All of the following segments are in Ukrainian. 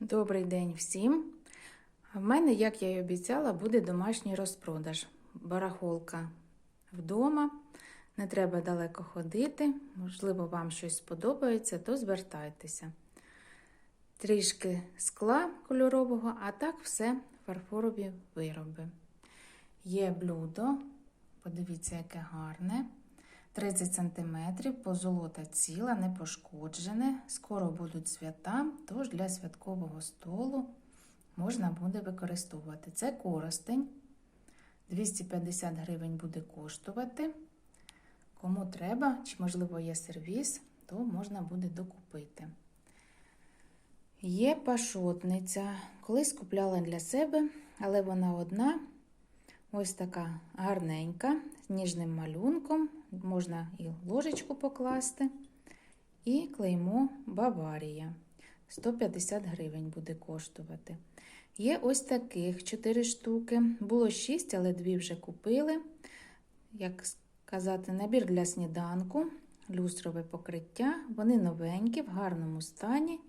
Добрий день всім! В мене, як я й обіцяла, буде домашній розпродаж. Барахолка вдома. Не треба далеко ходити. Можливо, вам щось сподобається, то звертайтеся. Трішки скла кольорового, а так все фарфорові вироби. Є блюдо, подивіться, яке гарне. 30 см, позолота ціла, не пошкоджене. Скоро будуть свята, тож для святкового столу можна буде використовувати. Це коростень. 250 гривень буде коштувати. Кому треба, чи, можливо, є сервіс, то можна буде докупити. Є пашотниця. Колись купляла для себе, але вона одна. Ось така гарненька, з ніжним малюнком. Можна і ложечку покласти. І клеймо Баварія. 150 гривень буде коштувати. Є ось таких 4 штуки. Було 6, але 2 вже купили. Як сказати, набір для сніданку, люстрове покриття. Вони новенькі, в гарному стані.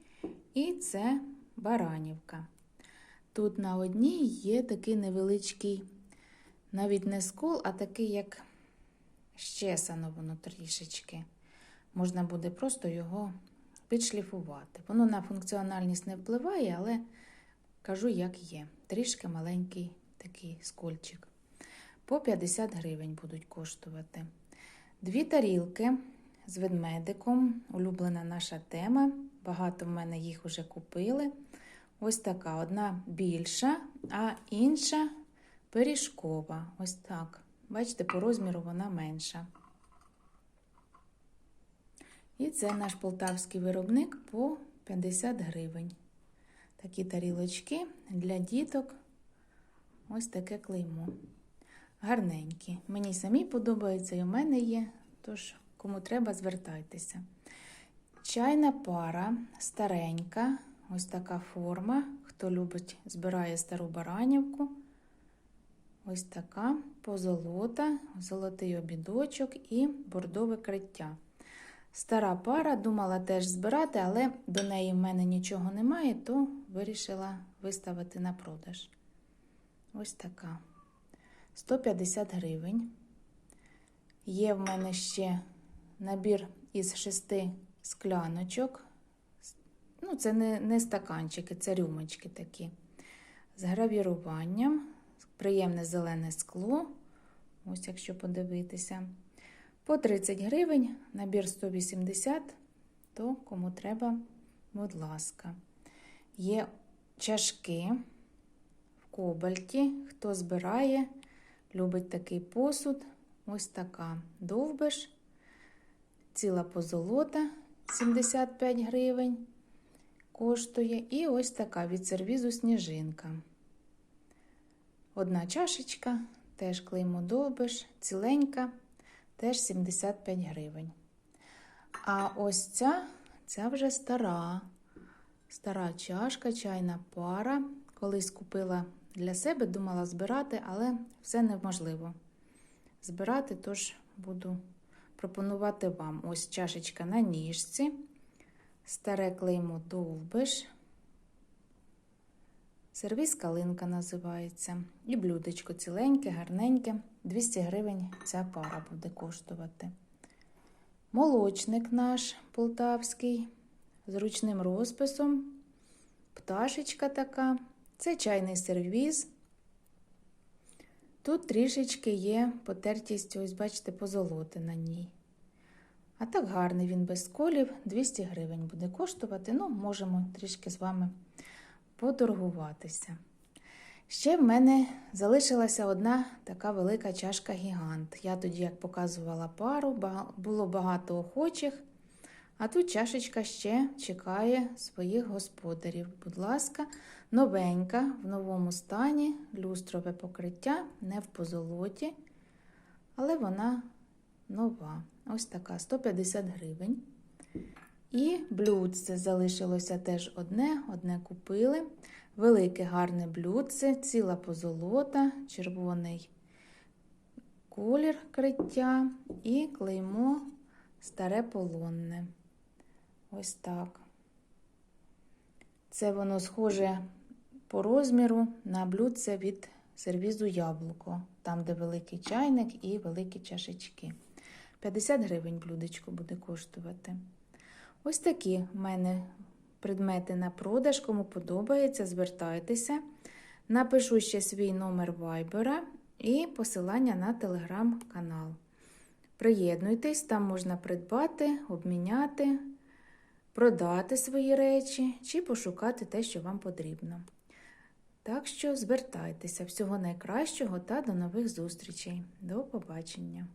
І це баранівка. Тут на одній є такий невеличкий, навіть не скол, а такий, як щесано воно трішечки. Можна буде просто його підшліфувати. Воно на функціональність не впливає, але кажу, як є. Трішки маленький такий скольчик. По 50 гривень будуть коштувати. Дві тарілки з ведмедиком. Улюблена наша тема. Багато в мене їх вже купили. Ось така одна більша, а інша пиріжкова. Ось так. Бачите, по розміру вона менша. І це наш полтавський виробник по 50 гривень. Такі тарілочки для діток. Ось таке клеймо. Гарненькі. Мені самі подобаються і у мене є. Тож, кому треба, звертайтеся. Чайна пара старенька. Ось така форма. Хто любить, збирає стару баранівку. Ось така позолота, золотий обідочок і бордове криття. Стара пара, думала теж збирати, але до неї в мене нічого немає, то вирішила виставити на продаж. Ось така. 150 гривень. Є в мене ще набір із шести скляночок. Ну, це не, не стаканчики, це рюмочки такі. З гравіруванням, приємне зелене скло. Ось, якщо подивитися. По 30 гривень, набір 180, то кому треба, будь ласка. Є чашки в кобальті. Хто збирає, любить такий посуд. Ось така довбиш. Ціла позолота 75 гривень коштує. І ось така від сервізу сніжинка. Одна чашечка, теж клеймо довбиш, ціленька, теж 75 гривень. А ось ця, ця вже стара, стара чашка, чайна пара. Колись купила для себе, думала збирати, але все неможливо збирати, тож буду пропонувати вам ось чашечка на ніжці. Старе клеймо довбиш. Сервіс калинка називається. І блюдечко ціленьке, гарненьке. 200 гривень ця пара буде коштувати. Молочник наш полтавський з ручним розписом. Пташечка така. Це чайний сервіз. Тут трішечки є потертість, ось, бачите, позолоти на ній. А так гарний він без колів, 200 гривень буде коштувати. Ну, можемо трішки з вами поторгуватися. Ще в мене залишилася одна така велика чашка гігант. Я тоді, як показувала пару, було багато охочих, а тут чашечка ще чекає своїх господарів. Будь ласка, новенька, в новому стані, люстрове покриття, не в позолоті, але вона нова. Ось така 150 гривень. І блюдце залишилося теж одне, одне купили. Велике гарне блюдце, ціла позолота, червоний колір криття і клеймо старе полонне. Ось так. Це воно схоже по розміру на блюдце від сервізу яблуко, там, де великий чайник і великі чашечки. 50 гривень блюдечко буде коштувати. Ось такі в мене предмети на продаж. Кому подобається, звертайтеся. Напишу ще свій номер вайбера і посилання на телеграм-канал. Приєднуйтесь, там можна придбати, обміняти, продати свої речі чи пошукати те, що вам потрібно. Так що звертайтеся. Всього найкращого та до нових зустрічей. До побачення!